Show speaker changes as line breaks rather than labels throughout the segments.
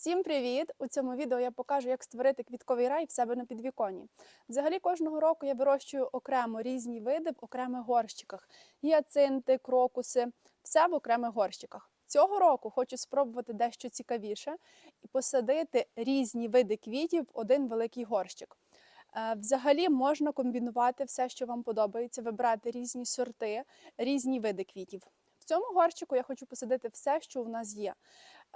Всім привіт! У цьому відео я покажу, як створити квітковий рай в себе на підвіконні. Взагалі, кожного року я вирощую окремо різні види в окремих горщиках: гіацинти, крокуси, все в окремих горщиках. Цього року хочу спробувати дещо цікавіше і посадити різні види квітів в один великий горщик. Е, Взагалі можна комбінувати все, що вам подобається, вибрати різні сорти, різні види квітів. В цьому горщику я хочу посадити все, що у нас є.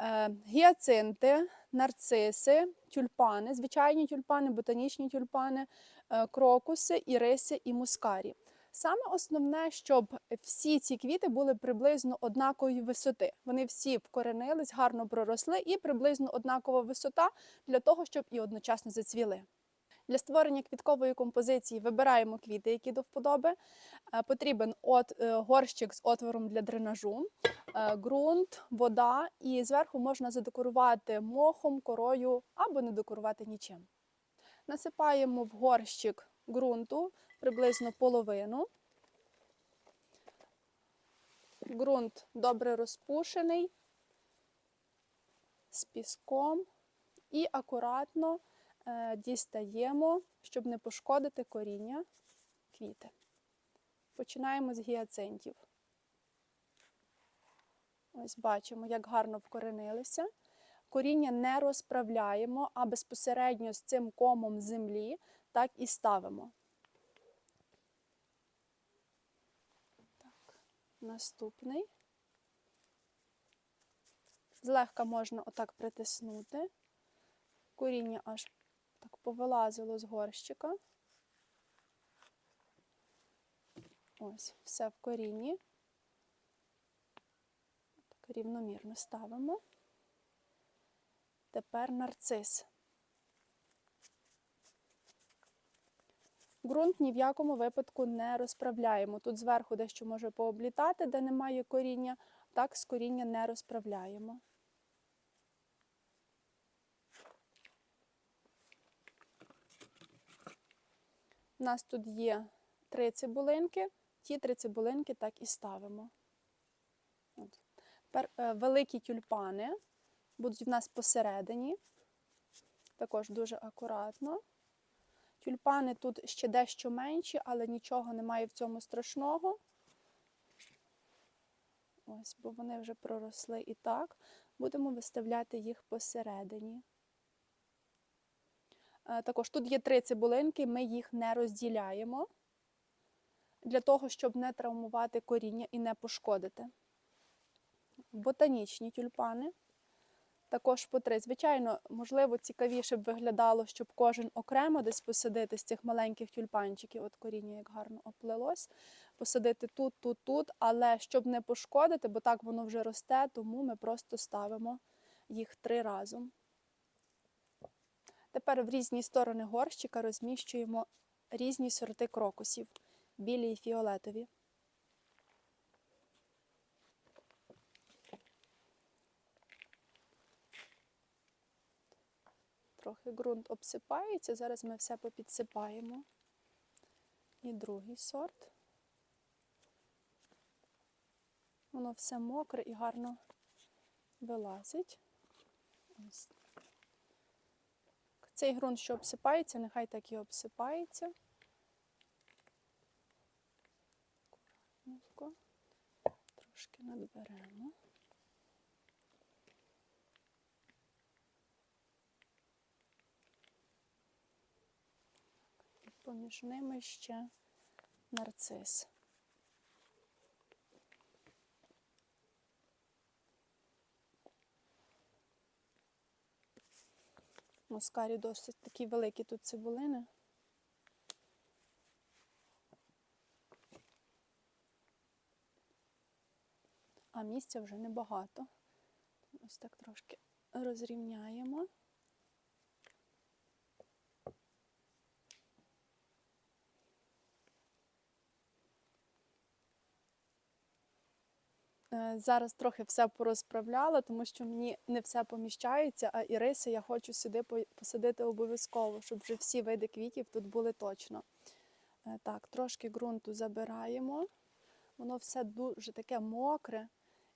Е, Гіацинти, нарциси, тюльпани, звичайні тюльпани, ботанічні тюльпани, е, крокуси, іриси і мускарі. Саме основне, щоб всі ці квіти були приблизно однакової висоти. Вони всі вкоренились, гарно проросли і приблизно однакова висота для того, щоб і одночасно зацвіли. Для створення квіткової композиції вибираємо квіти, які до вподоби. Е, Потрібен от, е, горщик з отвором для дренажу, е, ґрунт, вода, і зверху можна задекорувати мохом, корою або не декорувати нічим. Насипаємо в горщик ґрунту приблизно половину. Ґрунт добре розпушений з піском і акуратно дістаємо, щоб не пошкодити коріння квіти. Починаємо з гіацинтів. Ось бачимо, як гарно вкоренилися. Коріння не розправляємо, а безпосередньо з цим комом землі так і ставимо. Так, наступний. Злегка можна отак притиснути. Коріння аж повилазило з горщика. Ось, все в корінні. Так, рівномірно ставимо. Тепер нарцис. Ґрунт ні в якому випадку не розправляємо. Тут зверху дещо може пооблітати, де немає коріння, так з коріння не розправляємо. У нас тут є три цибулинки, ті три цибулинки так і ставимо. От. Тепер е, великі тюльпани будуть в нас посередині, також дуже акуратно. Тюльпани тут ще дещо менші, але нічого немає в цьому страшного. Ось, бо вони вже проросли і так. Будемо виставляти їх посередині. Е, Також тут є три цибулинки, ми їх не розділяємо для того, щоб не травмувати коріння і не пошкодити. Ботанічні тюльпани. Також по три. Звичайно, можливо, цікавіше б виглядало, щоб кожен окремо десь посадити з цих маленьких тюльпанчиків, от коріння як гарно оплелось, посадити тут, тут, тут, але щоб не пошкодити, бо так воно вже росте, тому ми просто ставимо їх три разом. Тепер в різні сторони горщика розміщуємо різні сорти крокусів, білі і фіолетові. Трохи ґрунт обсипається, зараз ми все попідсипаємо. І другий сорт. Воно все мокре і гарно вилазить. Ось. Цей ґрунт, що обсипається, нехай так і обсипається. Акуратненько. Трошки надберемо. Поміж ними ще нарцис. Мускарі досить такі великі тут цибулини. А місця вже небагато. Ось так трошки розрівняємо. Зараз трохи все порозправляла, тому що мені не все поміщається, а іриси я хочу сюди посадити обов'язково, щоб вже всі види квітів тут були точно. Е, Так, трошки ґрунту забираємо. Воно все дуже таке мокре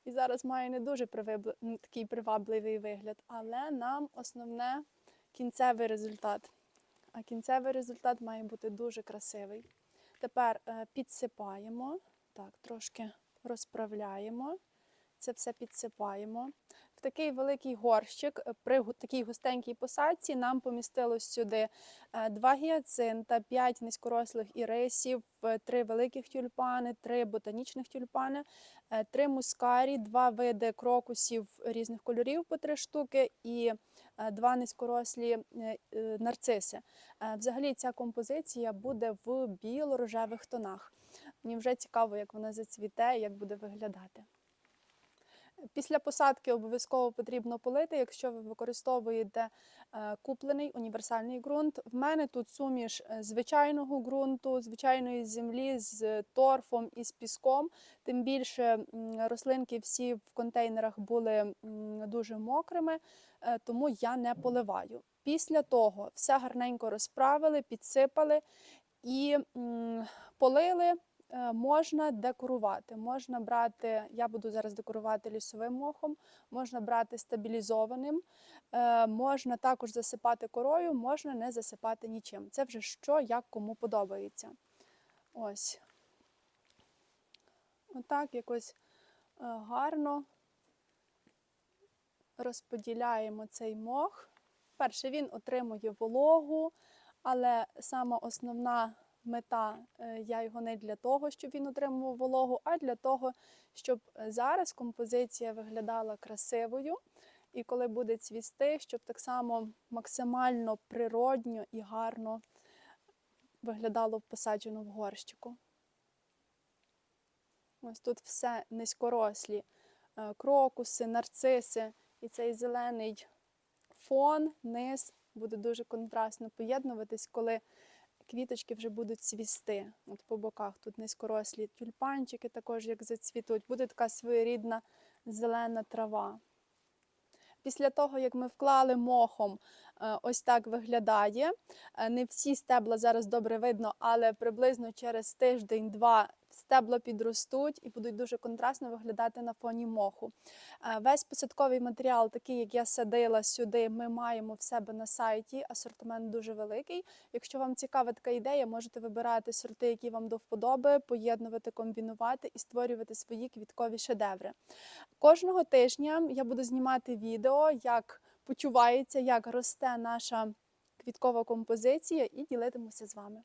і зараз має не дуже такий привабливий вигляд, але нам основне кінцевий результат. А кінцевий результат має бути дуже красивий. Тепер е, підсипаємо, так, трошки розправляємо. Це все підсипаємо. В такий великий горщик е, при такій густенькій посадці нам помістилось сюди е, два гіацинта, п'ять низькорослих ірисів, е, три великих тюльпани, три ботанічних тюльпани, е, три мускарі, два види крокусів різних кольорів по три штуки і е, два низькорослі е, е, нарциси. Е, Взагалі ця композиція буде в біло-рожевих тонах. Мені вже цікаво, як вона зацвіте як буде виглядати. Після посадки обов'язково потрібно полити, якщо ви використовуєте е, куплений універсальний ґрунт. В мене тут суміш е, звичайного ґрунту, звичайної землі з торфом і з піском. Тим більше рослинки всі в контейнерах були дуже мокрими, е, тому я не поливаю. Після того все гарненько розправили, підсипали і полили. Е, Можна декорувати, можна брати, я буду зараз декорувати лісовим мохом, можна брати стабілізованим, е, можна також засипати корою, можна не засипати нічим. Це вже що, як кому подобається. Ось. Отак якось е, гарно розподіляємо цей мох. Перше, він отримує вологу, але сама основна мета е, я його не для того, щоб він отримував вологу, а для того, щоб е, зараз композиція виглядала красивою. І коли буде цвісти, щоб так само максимально природньо і гарно виглядало посаджено в горщику. Ось тут все низькорослі е, крокуси, нарциси і цей зелений фон, низ буде дуже контрастно поєднуватись, коли квіточки вже будуть цвісти. От по боках тут низькорослі тюльпанчики також як зацвітуть. Буде така своєрідна зелена трава. Після того, як ми вклали мохом, е, ось так виглядає. Е, Не всі стебла зараз добре видно, але приблизно через тиждень-два стебла підростуть і будуть дуже контрастно виглядати на фоні моху. Е, Весь посадковий матеріал, такий, як я садила сюди, ми маємо в себе на сайті. Асортимент дуже великий. Якщо вам цікава така ідея, можете вибирати сорти, які вам до вподоби, поєднувати, комбінувати і створювати свої квіткові шедеври. Кожного тижня я буду знімати відео, як почувається, як росте наша квіткова композиція, і ділитимуся з вами.